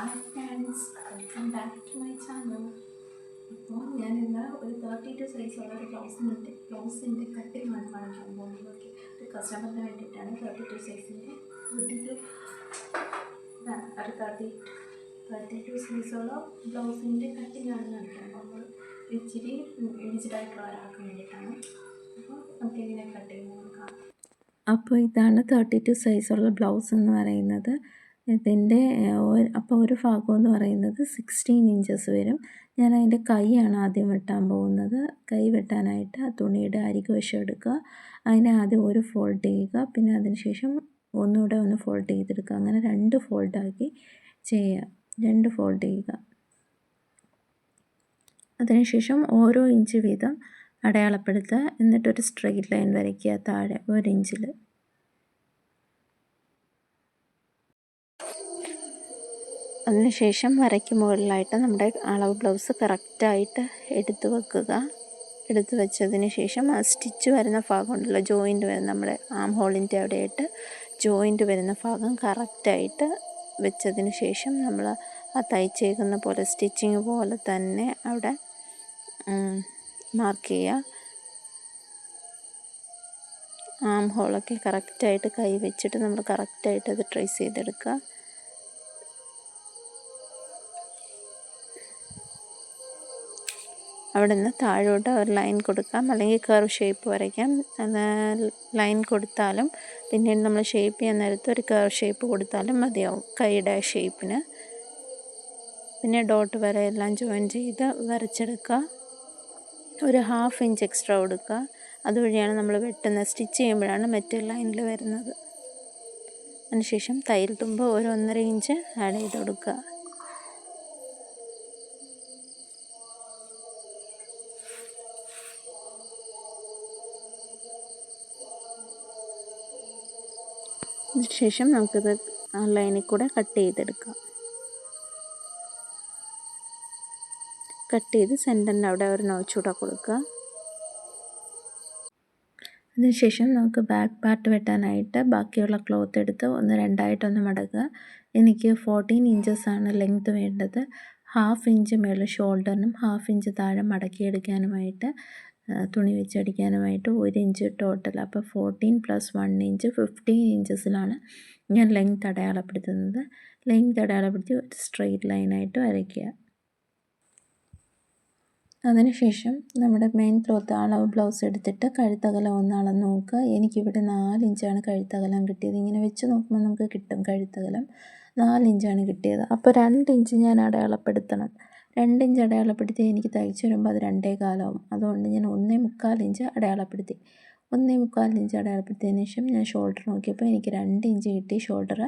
Hi friends welcome back to my channel അപ്പോൾ ഞാൻ ഇന്ന് ഒരു തേർട്ടി ടു സൈസുള്ള ഒരു ബ്ലൗസിന്റെ ബ്ലൗസിന്റെ കട്ടിങ്ങാണ് കാണിക്കാൻ പോകുന്നത്. ഓക്കെ ഒരു കസ്റ്റമറിന് വേണ്ടിയിട്ടാണ് തേർട്ടി ടു സൈസിന്റെ ടു ഒരു തേർട്ടി തേർട്ടി ടു സൈസുള്ള ബ്ലൗസിന്റെ കട്ടിങ്ങാണ് കാണിക്കാൻ പോകുന്നത്. ഇച്ചിരി ഏജ്ഡായിട്ടുള്ള ഒരാൾക്ക് വേണ്ടിയിട്ടാണ്. അപ്പോൾ നമുക്ക് എങ്ങനെ കട്ടിങ് നോക്കാം അപ്പോൾ ഇതാണ് തേർട്ടി ടു സൈസുള്ള ബ്ലൗസ് എന്ന് പറയുന്നത്. ഇതിന്റെ അപ്പോൾ ഒരു ഭാഗം എന്ന് പറയുന്നത് സിക്സ്റ്റീൻ ഇഞ്ചസ് വരും. ഞാൻ അതിന്റെ കൈയാണ് ആദ്യം വെട്ടാൻ പോകുന്നത്. കൈ വെട്ടാനായിട്ട് തുണിയുടെ അരികുവശം എടുക്കുക. അതിനെ ആദ്യം ഒരു ഫോൾഡ് ചെയ്യുക. പിന്നെ അതിന് ശേഷം ഒന്നുകൂടെ ഒന്ന് ഫോൾഡ് ചെയ്തെടുക്കുക. അങ്ങനെ രണ്ട് ഫോൾഡാക്കി ചെയ്യുക. രണ്ട് ഫോൾഡ് ചെയ്യുക. അതിനുശേഷം ഓരോ ഇഞ്ച് വീതം അടയാളപ്പെടുത്തുക. എന്നിട്ടൊരു സ്ട്രെയിറ്റ് ലൈൻ വരയ്ക്കുക. താഴെ ഒരു ഇഞ്ചിൽ അതിനുശേഷം വരയ്ക്ക് മുകളിലായിട്ട് നമ്മുടെ അളവ് ബ്ലൗസ് കറക്റ്റായിട്ട് എടുത്തു വെക്കുക. എടുത്തു വെച്ചതിന് ശേഷം ആ സ്റ്റിച്ച് വരുന്ന ഭാഗമുണ്ടല്ലോ ജോയിന്റ് വരുന്ന നമ്മുടെ ആം ഹോളിന്റെ അവിടെയായിട്ട് ജോയിന്റ് വരുന്ന ഭാഗം കറക്റ്റായിട്ട് വെച്ചതിന് ശേഷം നമ്മൾ ആ തയ്ച്ചേക്കുന്ന പോലെ സ്റ്റിച്ചിങ് പോലെ തന്നെ അവിടെ മാർക്ക് ചെയ്യുക. ആം ഹോളൊക്കെ കറക്റ്റായിട്ട് കൈ വെച്ചിട്ട് നമ്മൾ കറക്റ്റായിട്ട് അത് ട്രേസ് ചെയ്തെടുക്കുക. അവിടെ നിന്ന് താഴോട്ട് ഒരു ലൈൻ കൊടുക്കാം. അല്ലെങ്കിൽ കർവ് ഷേപ്പ് വരയ്ക്കാം. ലൈൻ കൊടുത്താലും പിന്നീട് നമ്മൾ ഷേപ്പ് ചെയ്യാൻ നേരത്ത് ഒരു കർവ് ഷേപ്പ് കൊടുത്താലും മതിയാവും. കൈയുടെ ഷേപ്പിന് പിന്നെ ഡോട്ട് വരെ എല്ലാം ജോയിൻ ചെയ്ത് വരച്ചെടുക്കുക. ഒരു ഹാഫ് ഇഞ്ച് എക്സ്ട്രാ കൊടുക്കുക. അതുവഴിയാണ് നമ്മൾ വെട്ടുന്ന സ്റ്റിച്ച് ചെയ്യുമ്പോഴാണ് മറ്റേ ലൈനിൽ വരുന്നത്. അതിനുശേഷം തയ്യൽ തുമ്പ് ഒരു ഒന്നര ഇഞ്ച് ആഡ് ചെയ്ത് കൊടുക്കുക. ശേഷം നമുക്കിത് ആ ലൈനിൽ കൂടെ കട്ട് ചെയ്തെടുക്കാം. കട്ട് ചെയ്ത് സെന്ററിന്റെ അവിടെ ഒരു നോച്ചൂടെ കൊടുക്കുക. അതിനുശേഷം നമുക്ക് ബാക്ക് പാർട്ട് വെട്ടാനായിട്ട് ബാക്കിയുള്ള ക്ലോത്ത് എടുത്ത് ഒന്ന് രണ്ടായിട്ടൊന്ന് മടക്കുക. എനിക്ക് ഫോർട്ടീൻ ഇഞ്ചസാണ് ലെങ്ത് വേണ്ടത്. ഹാഫ് ഇഞ്ച് മേളിൽ ഷോൾഡറിനും ഹാഫ് ഇഞ്ച് താഴെ മടക്കിയെടുക്കാനുമായിട്ട് തുണി വെച്ചടിക്കാനുമായിട്ട് ഒരു ഇഞ്ച് ടോട്ടൽ അപ്പോൾ fourteen plus one inch fifteen ഇഞ്ചസിലാണ് ഞാൻ ലെങ്ത് അടയാളപ്പെടുത്തുന്നത്. ലെങ്ത് അടയാളപ്പെടുത്തി ഒരു സ്ട്രെയിറ്റ് ലൈനായിട്ട് വരയ്ക്കുക. അതിനുശേഷം നമ്മുടെ മെയിൻ ക്ലോത്ത് അളവ് ബ്ലൗസ് എടുത്തിട്ട് കഴുത്തകലം ഒന്ന് അളന്ന് നോക്കുക. എനിക്കിവിടെ നാലിഞ്ചാണ് കഴുത്തകലം കിട്ടിയത്. ഇങ്ങനെ വെച്ച് നോക്കുമ്പോൾ നമുക്ക് കിട്ടും കഴുത്തകലം. നാലിഞ്ചാണ് കിട്ടിയത്. അപ്പോൾ രണ്ട് ഇഞ്ച് ഞാൻ അടയാളപ്പെടുത്തണം. രണ്ട് ഇഞ്ച് അടയാളപ്പെടുത്തി എനിക്ക് തയ്ച്ചു വരുമ്പോൾ അത് രണ്ടേ കാലമാവും അതുകൊണ്ട് ഞാൻ ഒന്നേ മുക്കാൽ ഇഞ്ച് അടയാളപ്പെടുത്തി. ഒന്നേ മുക്കാൽ ഇഞ്ച് അടയാളപ്പെടുത്തിയതിന് ശേഷം ഞാൻ ഷോൾഡർ നോക്കിയപ്പോൾ എനിക്ക് രണ്ട് ഇഞ്ച് കിട്ടി ഷോൾഡർ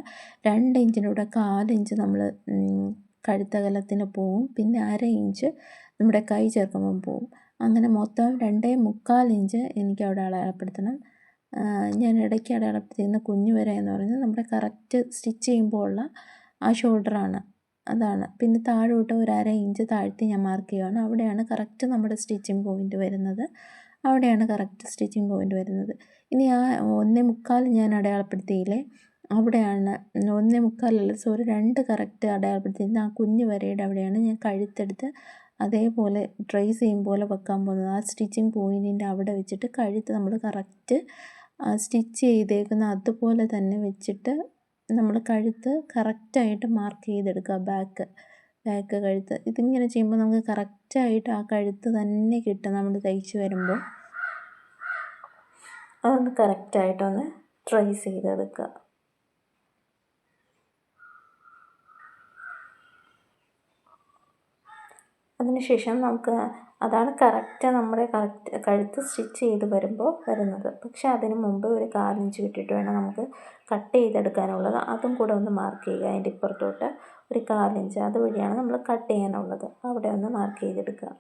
രണ്ട് ഇഞ്ചിനൂടെ കാലിഞ്ച് നമ്മൾ കഴുത്തകലത്തിന് പോവും. പിന്നെ അര ഇഞ്ച് നമ്മുടെ കൈ ചേർക്കുമ്പം പോവും. അങ്ങനെ മൊത്തം രണ്ടേ മുക്കാൽ ഇഞ്ച് എനിക്ക് അവിടെ അടയാളപ്പെടുത്തണം. ഞാൻ ഇടയ്ക്ക് അടയാളപ്പെടുത്തിയിരുന്ന കുഞ്ഞു വരെ എന്ന് പറഞ്ഞാൽ നമ്മുടെ കറക്റ്റ് സ്റ്റിച്ച് ചെയ്യുമ്പോൾ ഉള്ള ആ ഷോൾഡറാണ് അതാണ്. പിന്നെ താഴോട്ട് ഒരു അര ഇഞ്ച് താഴ്ത്തി ഞാൻ മാർക്ക് ചെയ്യുകയാണ് അവിടെയാണ് കറക്റ്റ് നമ്മുടെ സ്റ്റിച്ചിങ് പോയിന്റ് വരുന്നത്. അവിടെയാണ് കറക്റ്റ് സ്റ്റിച്ചിങ് പോയിന്റ് വരുന്നത്. ഇനി ആ ഒന്നേ മുക്കാൽ ഞാൻ അടയാളപ്പെടുത്തിയില്ലേ? അവിടെയാണ് ഒന്നേ മുക്കാലല്ല സോറി രണ്ട് കറക്റ്റ് അടയാളപ്പെടുത്തിയിരുന്ന ആ കുഞ്ഞു വരയുടെ അവിടെയാണ് ഞാൻ കഴുത്തെടുത്ത് അതേപോലെ ട്രേസ് ചെയ്യും പോലെ വെക്കാൻ പോകുന്നത്. ആ സ്റ്റിച്ചിങ് പോയിന്റിന്റെ അവിടെ വെച്ചിട്ട് കഴുത്ത് നമ്മൾ കറക്റ്റ് സ്റ്റിച്ച് ചെയ്തേക്കുന്ന അതുപോലെ തന്നെ വെച്ചിട്ട് നമ്മൾ കഴുത്ത് കറക്റ്റായിട്ട് മാർക്ക് ചെയ്തെടുക്കുക ബാക്ക് ബാക്ക് കഴുത്ത്. ഇതിങ്ങനെ ചെയ്യുമ്പോൾ നമുക്ക് കറക്റ്റായിട്ട് ആ കഴുത്ത് തന്നെ കിട്ടും നമ്മൾ തയ്ച്ച് വരുമ്പോൾ അതൊന്ന് കറക്റ്റായിട്ടൊന്ന് ട്രേസ് ചെയ്തെടുക്കുക. അതിനുശേഷം നമുക്ക് അതാണ് കറക്റ്റ് നമ്മുടെ കറക്റ്റ് കഴുത്ത് സ്റ്റിച്ച് ചെയ്ത് വരുമ്പോൾ വരുന്നത്. പക്ഷെ അതിന് മുമ്പ് ഒരു കാലിഞ്ച് വിട്ടിട്ട് വേണം നമുക്ക് കട്ട് ചെയ്തെടുക്കാനുള്ളത്. അതും കൂടെ ഒന്ന് മാർക്ക് ചെയ്യുക. അതിന്റെ ഇപ്പുറത്തോട്ട് ഒരു കാലിഞ്ച് അതുവഴിയാണ് നമ്മൾ കട്ട് ചെയ്യാനുള്ളത്. അവിടെ ഒന്ന് മാർക്ക് ചെയ്തെടുക്കുക.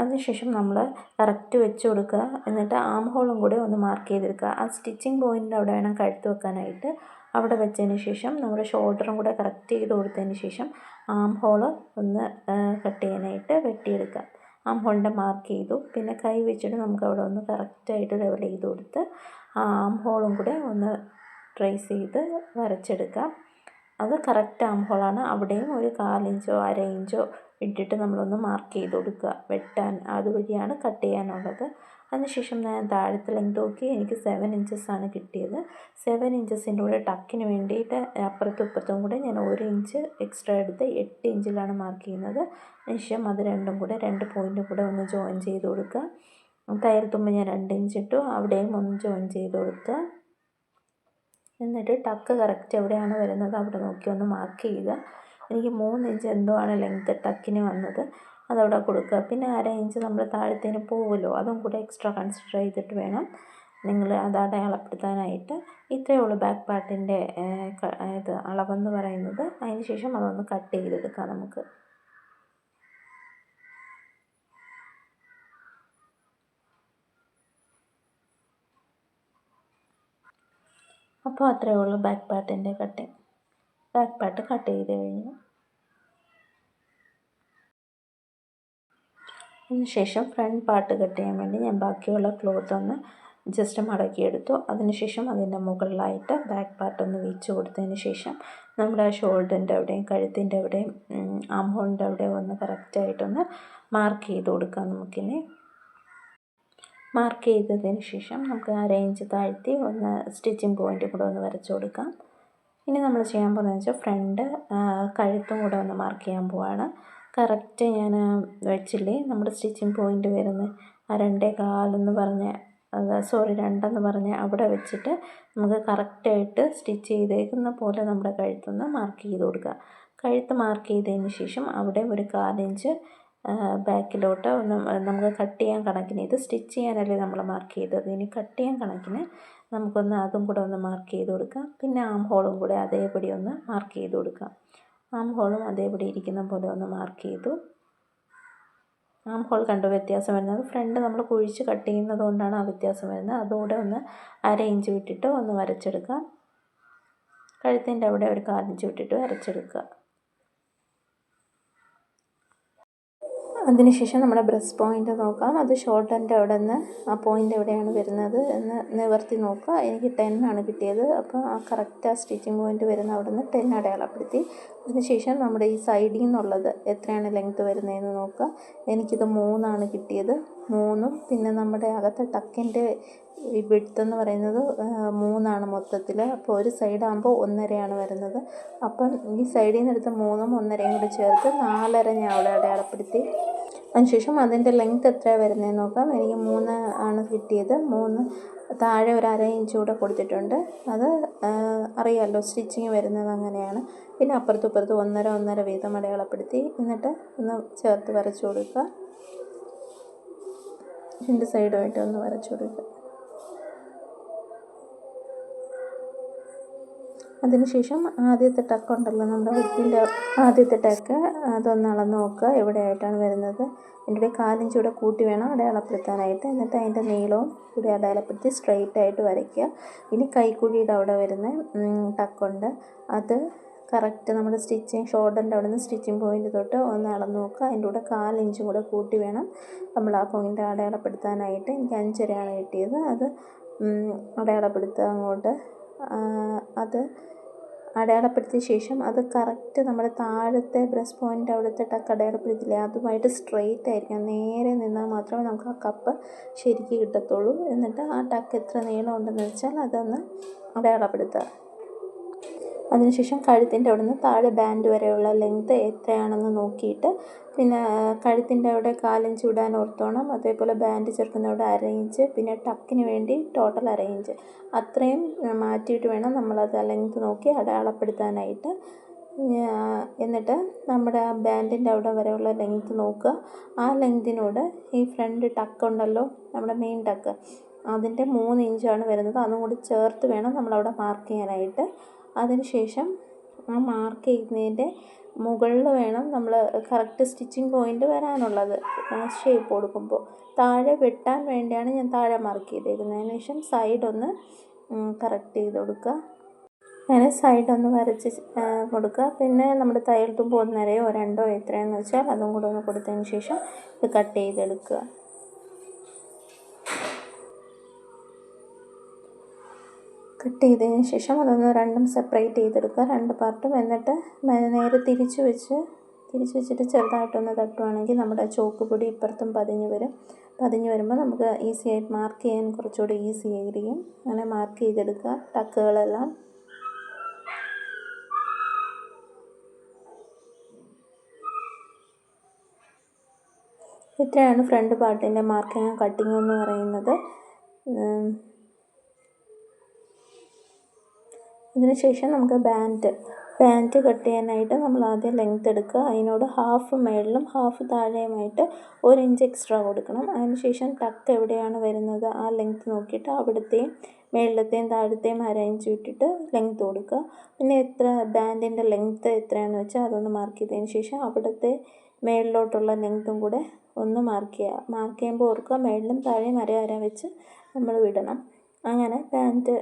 അതിനുശേഷം നമ്മൾ കറക്റ്റ് വെച്ച് കൊടുക്കുക. എന്നിട്ട് ആം ഹോളും കൂടെ ഒന്ന് മാർക്ക് ചെയ്തെടുക്കുക. ആ സ്റ്റിച്ചിങ് പോയിന്റിന്റെ അവിടെ വേണം കഴുത്ത് വെക്കാനായിട്ട്. അവിടെ വെച്ചതിന് ശേഷം നമ്മുടെ ഷോൾഡറും കൂടെ കറക്റ്റ് ചെയ്ത് കൊടുത്തതിന് ശേഷം ആം ഹോൾ ഒന്ന് കട്ട് ചെയ്യാനായിട്ട് വെട്ടിയെടുക്കുക. ആം ഹോളിന്റെ മാർക്ക് ചെയ്തു. പിന്നെ കൈ വെച്ചിട്ട് നമുക്ക് അവിടെ ഒന്ന് കറക്റ്റായിട്ട് ലെവൽ ചെയ്ത് കൊടുത്ത് ആ ആം ഹോളും കൂടെ ഒന്ന് ട്രേസ് ചെയ്ത് വരച്ചെടുക്കാം അത് കറക്റ്റ് ആം ഹോളാണ് അവിടെയും ഒരു കാലിഞ്ചോ അര ഇഞ്ചോ ഇട്ടിട്ട് നമ്മളൊന്ന് മാർക്ക് ചെയ്ത് കൊടുക്കുക. വെട്ടാൻ അതുവഴിയാണ് കട്ട് ചെയ്യാനുള്ളത്. അതിനുശേഷം ഞാൻ താഴത്തെ ലെങ്ത് നോക്കി. എനിക്ക് സെവൻ ഇഞ്ചസ്സാണ് കിട്ടിയത്. സെവൻ ഇഞ്ചസിന്റെ കൂടെ ടക്കിന് വേണ്ടിയിട്ട് അപ്പുറത്തും ഇപ്പുറത്തും കൂടെ ഞാൻ ഒരു ഇഞ്ച് എക്സ്ട്രാ എടുത്ത് എട്ട് ഇഞ്ചിലാണ് മാർക്ക് ചെയ്യുന്നത്. അതിനുശേഷം അത് രണ്ടും കൂടെ രണ്ട് പോയിന്റും കൂടെ ഒന്ന് ജോയിൻ ചെയ്ത് കൊടുക്കുക. തയ്യൽ തുമ്പ് ഞാൻ രണ്ട് ഇഞ്ച് ഇട്ടു. അവിടെയും ഒന്ന് ജോയിൻ ചെയ്ത് കൊടുക്കുക എന്നിട്ട് ടക്ക് കറക്റ്റ് എവിടെയാണ് വരുന്നത്? അവിടെ നോക്കി ഒന്ന് മാർക്ക് ചെയ്യുക. എനിക്ക് മൂന്ന് ഇഞ്ച് എന്തോ ആണ് ലെങ്ത്ത് ടക്കിന് വന്നത്. അതവിടെ കൊടുക്കുക. പിന്നെ അര ഇഞ്ച് നമ്മൾ താഴത്തേന് പോകുമല്ലോ അതും കൂടെ എക്സ്ട്രാ കൺസിഡർ ചെയ്തിട്ട് വേണം നിങ്ങൾ അത് അടയാളപ്പെടുത്താനായിട്ട്. ഇത്രയേ ഉള്ളൂ ബാക്ക് പാർട്ടിന്റെ ഇത് അളവെന്ന് പറയുന്നത്. അതിന് ശേഷം അതൊന്ന് കട്ട് ചെയ്തെടുക്കാം നമുക്ക്. അപ്പോൾ അത്രയേ ഉള്ളൂ ബാക്ക് പാർട്ടിന്റെ കട്ടിങ് ബാക്ക് പാർട്ട് കട്ട് ചെയ്ത് കഴിഞ്ഞു. അതിനുശേഷം ഫ്രണ്ട് പാർട്ട് കട്ട് ചെയ്യാൻ വേണ്ടി ഞാൻ ബാക്കിയുള്ള ക്ലോത്ത് ഒന്ന് ജസ്റ്റ് മടക്കിയെടുത്തു. അതിനുശേഷം അതിന്റെ മുകളിലായിട്ട് ബാക്ക് പാർട്ട് ഒന്ന് വീച്ച് കൊടുത്തതിന് ശേഷം നമ്മുടെ ഷോൾഡറിന്റെ അവിടെയും കഴുത്തിന്റെ അവിടെയും ആം ഹോളിന്റെ അവിടെയും ഒന്ന് കറക്റ്റായിട്ടൊന്ന് മാർക്ക് ചെയ്ത് കൊടുക്കാം നമുക്കിനി. മാർക്ക് ചെയ്തതിന് ശേഷം നമുക്ക് ആ റേഞ്ച് താഴ്ത്തി ഒന്ന് സ്റ്റിച്ചിങ് പോയിന്റ് കൂടെ ഒന്ന് വരച്ചു കൊടുക്കാം. ഇനി നമ്മൾ ചെയ്യാൻ പോകുന്നത് വെച്ചാൽ ഫ്രണ്ട് കഴുത്തും കൂടെ ഒന്ന് മാർക്ക് ചെയ്യാൻ പോവാണ്. കറക്റ്റ് ഞാൻ വെച്ചില്ലേ? നമ്മുടെ സ്റ്റിച്ചിങ് പോയിന്റ് വരുന്നത് ആ രണ്ടേ കാലെന്ന് പറഞ്ഞ സോറി രണ്ടെന്ന് പറഞ്ഞ് അവിടെ വെച്ചിട്ട് നമുക്ക് കറക്റ്റായിട്ട് സ്റ്റിച്ച് ചെയ്തേക്കുന്ന പോലെ നമ്മുടെ കഴുത്തൊന്ന് മാർക്ക് ചെയ്ത് കൊടുക്കുക. കഴുത്ത് മാർക്ക് ചെയ്തതിന് ശേഷം അവിടെ ഒരു കാലിഞ്ച് ബാക്കിലോട്ട് നമുക്ക് കട്ട് ചെയ്യാൻ കണക്കിന് ഇത് സ്റ്റിച്ച് ചെയ്യാനല്ലേ നമ്മൾ മാർക്ക് ചെയ്തത്? ഇനി കട്ട് ചെയ്യാൻ കണക്കിന് നമുക്കൊന്ന് അതും കൂടെ ഒന്ന് മാർക്ക് ചെയ്ത് കൊടുക്കാം. പിന്നെ ആം ഹോളും കൂടെ അതേപടി ഒന്ന് മാർക്ക് ചെയ്ത് കൊടുക്കാം. ആം ഹോളും അതേപടി ഇരിക്കുന്ന പോലെ ഒന്ന് മാർക്ക് ചെയ്തു. ആം ഹോൾ കണ്ടു വ്യത്യാസം വരുന്നത്. ഫ്രണ്ട് നമ്മൾ കുഴിച്ച് കട്ട് ചെയ്യുന്നത് കൊണ്ടാണ് ആ വ്യത്യാസം വരുന്നത്. അതുകൂടെ ഒന്ന് അര ഇഞ്ച് വിട്ടിട്ട് ഒന്ന് വരച്ചെടുക്കാം. കഴുത്തിന്റെ അവിടെ ഒരു കാലിഞ്ച് വിട്ടിട്ട് വരച്ചെടുക്കുക. അതിനുശേഷം നമ്മുടെ ബ്രസ്റ്റ് പോയിന്റ് നോക്കാം. അത് ഷോർട്ട് ഷോൾഡറിന്റെ അവിടെ നിന്ന് ആ പോയിന്റ് എവിടെയാണ് വരുന്നത് എന്ന് നിവർത്തി നോക്കുക. എനിക്ക് ടെൻ ആണ് കിട്ടിയത്. അപ്പോൾ ആ കറക്റ്റ് ആ സ്റ്റിച്ചിങ് പോയിന്റ് വരുന്ന അവിടെ നിന്ന് ടെൻ അടയാളപ്പെടുത്തി. അതിനുശേഷം നമ്മുടെ ഈ സൈഡിൽ നിന്നുള്ളത് എത്രയാണ് ലെങ്ത്ത് വരുന്നതെന്ന് നോക്കുക. എനിക്കിത് മൂന്നാണ് കിട്ടിയത്. മൂന്നും പിന്നെ നമ്മുടെ അകത്തെ ടക്കിന്റെ ഈ വിഡ്ത്ത് എന്ന് പറയുന്നത് മൂന്നാണ് മൊത്തത്തിൽ അപ്പോൾ ഒരു സൈഡാകുമ്പോൾ ഒന്നരയാണ് വരുന്നത്. അപ്പം ഈ സൈഡിൽ നിന്ന് എടുത്ത് മൂന്നും ഒന്നരയും കൂടി ചേർത്ത് നാലര ഞാൻ അവിടെ അടയാളപ്പെടുത്തി. അതിനുശേഷം അതിന്റെ ലെങ്ത് എത്രയാണ് വരുന്നതെന്ന് നോക്കാം. എനിക്ക് മൂന്ന് ആണ് കിട്ടിയത്. മൂന്ന് താഴെ ഒരു അര ഇഞ്ച് കൂടെ കൊടുത്തിട്ടുണ്ട്. അത് അറിയാമല്ലോ സ്റ്റിച്ചിങ് വരുന്നത് അങ്ങനെയാണ്. പിന്നെ അപ്പുറത്തും ഇപ്പുറത്തും ഒന്നര ഒന്നര വീതം അടയാളപ്പെടുത്തി. എന്നിട്ട് ഒന്ന് ചേർത്ത് വരച്ചു കൊടുക്കുക. രണ്ട് സൈഡുമായിട്ട് ഒന്ന് വരച്ചു കൊടുക്കുക. അതിനുശേഷം ആദ്യത്തെ ടക്ക് ഉണ്ടല്ലോ നമ്മുടെ വൃത്തിന്റെ ആദ്യത്തെ ടക്ക്. അതൊന്ന് അളന്ന് നോക്കുക എവിടെയായിട്ടാണ് വരുന്നത്. എന്റെ കാലിഞ്ച് കൂടെ കൂട്ടി വേണം അടയാളപ്പെടുത്താനായിട്ട്. എന്നിട്ട് അതിന്റെ നീളവും കൂടി അടയാളപ്പെടുത്തി സ്ട്രെയിറ്റ് ആയിട്ട് വരയ്ക്കുക. ഇനി കൈക്കുഴിയുടെ അവിടെ വരുന്ന ടക്കുണ്ട്. അത് കറക്റ്റ് നമ്മുടെ സ്റ്റിച്ചിങ് ഷോൾഡറിന്റെ അവിടെ നിന്ന് സ്റ്റിച്ചിങ് പോയിന്റ് തൊട്ട് ഒന്ന് അളന്ന് നോക്കുക. അതിന്റെ കൂടെ കാലിഞ്ചും കൂടെ കൂട്ടി വേണം നമ്മൾ ആ പോയിന്റ് അടയാളപ്പെടുത്താനായിട്ട്. എനിക്ക് അഞ്ചരയാണ് കിട്ടിയത്. അത് അടയാളപ്പെടുത്തുക അങ്ങോട്ട്. അത് അടയാളപ്പെടുത്തിയ ശേഷം അത് കറക്റ്റ് നമ്മുടെ താഴത്തെ ബ്രസ്റ്റ് പോയിന്റ് അവിടുത്തെ ടക്ക് അടയാളപ്പെടുത്തില്ലേ? അതുമായിട്ട് സ്ട്രെയിറ്റ് ആയിരിക്കണം നേരെ നിന്നാൽ മാത്രമേ നമുക്ക് ആ കപ്പ് ശരിക്ക് കിട്ടത്തുള്ളൂ. എന്നിട്ട് ആ ടക്ക് എത്ര നീളം ഉണ്ടെന്ന് വെച്ചാൽ അതൊന്ന് അടയാളപ്പെടുത്തുക. അതിനുശേഷം കഴുത്തിന്റെ അവിടെ നിന്ന് താഴെ ബാൻഡ് വരെയുള്ള ലെങ്ത് എത്രയാണെന്ന് നോക്കിയിട്ട് പിന്നെ കഴുത്തിന്റെ അവിടെ കാലിഞ്ച് വിടാൻ ഓർത്തോണം അതേപോലെ ബാൻഡ് ചേർക്കുന്നവിടെ അര ഇഞ്ച് പിന്നെ ടക്കിന് വേണ്ടി ടോട്ടൽ അര ഇഞ്ച് അത്രയും മാറ്റിയിട്ട് വേണം നമ്മളത് ലെങ്ത് നോക്കി അടയാളപ്പെടുത്താനായിട്ട്. എന്നിട്ട് നമ്മുടെ ആ ബാൻഡിന്റെ അവിടെ വരെയുള്ള ലെങ്ത് നോക്കുക. ആ ലെങ്തിനോട് ഈ ഫ്രണ്ട് ടക്ക് ഉണ്ടല്ലോ നമ്മുടെ മെയിൻ ടക്ക് അതിന്റെ മൂന്ന് ഇഞ്ചാണ് വരുന്നത്. അതും കൂടി ചേർത്ത് വേണം നമ്മളവിടെ മാർക്ക് ചെയ്യാനായിട്ട്. അതിന് ശേഷം ആ മാർക്ക് ചെയ്യുന്നതിന്റെ മുകളിൽ വേണം നമ്മൾ കറക്റ്റ് സ്റ്റിച്ചിങ് പോയിന്റ് വരാനുള്ളത്. ഷേപ്പ് കൊടുക്കുമ്പോൾ. താഴെ വെട്ടാൻ വേണ്ടിയാണ് ഞാൻ താഴെ മാർക്ക് ചെയ്തേക്കുന്നത് അതിന് ശേഷം സൈഡ് ഒന്ന് കറക്റ്റ് ചെയ്ത് കൊടുക്കുക. അങ്ങനെ സൈഡ് ഒന്ന് വരച്ച് കൊടുക്കുക. പിന്നെ നമ്മുടെ തയ്യൽ തുമ്പ് ഒന്നരയോ രണ്ടോ എത്രയെന്ന് വെച്ചാൽ അതും കൂടെ ഒന്ന് കൊടുത്തതിന് ശേഷം ഇത് കട്ട് ചെയ്തെടുക്കുക. കട്ട് ചെയ്തതിന് ശേഷം അതൊന്ന് രണ്ടും സെപ്പറേറ്റ് ചെയ്തെടുക്കുക. രണ്ട് പാർട്ടും എന്നിട്ട് നേരെ തിരിച്ചു വെച്ച് തിരിച്ചു വെച്ചിട്ട് ചെറുതായിട്ടൊന്ന് തട്ടുവാണെങ്കിൽ നമ്മുടെ ചോക്ക് പൊടി ഇപ്പുറത്തും പതിഞ്ഞ് വരും. പതിഞ്ഞ് വരുമ്പോൾ നമുക്ക് ഈസി ആയിട്ട് മാർക്ക് ചെയ്യാൻ കുറച്ചുകൂടി ഈസി ആയിരിക്കും. അങ്ങനെ മാർക്ക് ചെയ്തെടുക്കുക. ടക്കുകളെല്ലാം. ഇത്രയാണ് ഫ്രണ്ട് പാർട്ടിന്റെ മാർക്കിങ്ങും കട്ടിങ്ങും എന്ന് പറയുന്നത്. ഉം. അതിനുശേഷം നമുക്ക് ബാൻഡ് പാന്റ് കട്ട് ചെയ്യാനായിട്ട് നമ്മൾ ആദ്യം ലെങ്ത് എടുക്കുക. അതിനോട് ഹാഫ് മേളിലും ഹാഫ് താഴെയുമായിട്ട് ഒരു ഇഞ്ച് എക്സ്ട്രാ കൊടുക്കണം. അതിനുശേഷം ടക്ക് എവിടെയാണ് വരുന്നത് ആ ലെങ്ത് നോക്കിയിട്ട് അവിടുത്തെയും മേളിലത്തെയും താഴത്തെയും അര ഇഞ്ച് വിട്ടിട്ട് ലെങ്ത് കൊടുക്കുക. പിന്നെ എത്ര ബാൻഡിന്റെ ലെങ്ത് എത്രയാണെന്ന് വെച്ചാൽ അതൊന്ന് മാർക്ക് ചെയ്തതിന് ശേഷം അവിടുത്തെ മേളിലോട്ടുള്ള ലെങ്ത്തും കൂടെ ഒന്ന് മാർക്ക് ചെയ്യുക മാർക്ക് ചെയ്യുമ്പോൾ ഓർക്കുക മേളിലും താഴെയും അര വെച്ച് നമ്മൾ വിടണം. അങ്ങനെ പാന്റ്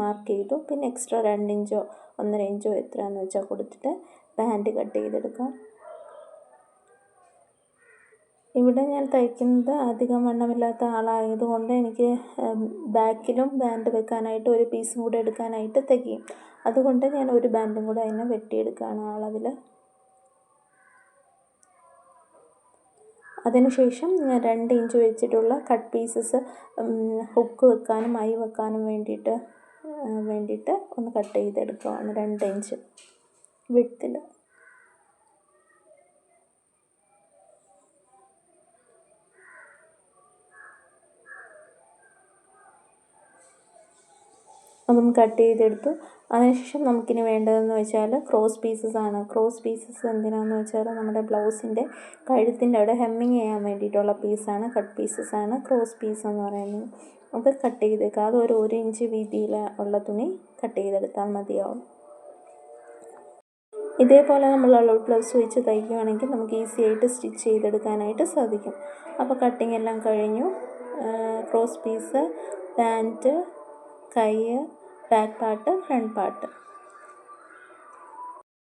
മാർക്ക് ചെയ്തു. പിന്നെ എക്സ്ട്രാ രണ്ട് ഇഞ്ചോ ഒന്നര ഇഞ്ചോ എത്രയാണെന്ന് വെച്ചാൽ കൊടുത്തിട്ട് പാന്റ് കട്ട് ചെയ്തെടുക്കാം. ഇവിടെ ഞാൻ തയ്ക്കുന്നത് അധികം വണ്ണമില്ലാത്ത ആളായതുകൊണ്ട് എനിക്ക് ബാക്കിലും ബാൻഡ് വെക്കാനായിട്ട് ഒരു പീസും കൂടെ എടുക്കാനായിട്ട് തികയും. അതുകൊണ്ട് ഞാൻ ഒരു ബാൻഡും കൂടെ അതിനെ വെട്ടിയെടുക്കുകയാണ് അളവിൽ അതിനുശേഷം ഞാൻ രണ്ട് ഇഞ്ച് വെച്ചിട്ടുള്ള കട്ട് പീസസ് ഹുക്ക് വെക്കാനും ഐ വെക്കാനും വേണ്ടിയിട്ട് വേണ്ടിയിട്ട് ഒന്ന് കട്ട് ചെയ്തെടുക്കുകയാണ് രണ്ട് ഇഞ്ച് വിട്ടിൽ അതും കട്ട് ചെയ്തെടുത്തു. അതിനുശേഷം നമുക്കിനി വേണ്ടതെന്ന് വെച്ചാൽ ക്രോസ് പീസസ് ആണ്. ക്രോസ് പീസസ് എന്തിനാണെന്ന് വെച്ചാൽ നമ്മുടെ ബ്ലൗസിന്റെ കഴുത്തിന്റെ അവിടെ ഹെമ്മിങ് ചെയ്യാൻ വേണ്ടിയിട്ടുള്ള പീസാണ് കട്ട് പീസസ് ആണ് ക്രോസ് പീസ് എന്ന് പറയുന്നത്. അത് കട്ട് ചെയ്തേക്കുക അത് ഒരു ഒരു ഇഞ്ച് വീതിയിൽ ഉള്ള തുണി കട്ട് ചെയ്തെടുത്താൽ മതിയാവും. ഇതേപോലെ നമ്മൾ അളവ് ബ്ലൗസ് വെച്ച് തയ്ക്കുകയാണെങ്കിൽ നമുക്ക് ഈസി ആയിട്ട് സ്റ്റിച്ച് ചെയ്തെടുക്കാനായിട്ട് സാധിക്കും. അപ്പോൾ കട്ടിങ് എല്ലാം കഴിഞ്ഞു. ക്രോസ് പീസ് പാന്റ് കൈ ബാക്ക് പാർട്ട് ഫ്രണ്ട് പാർട്ട്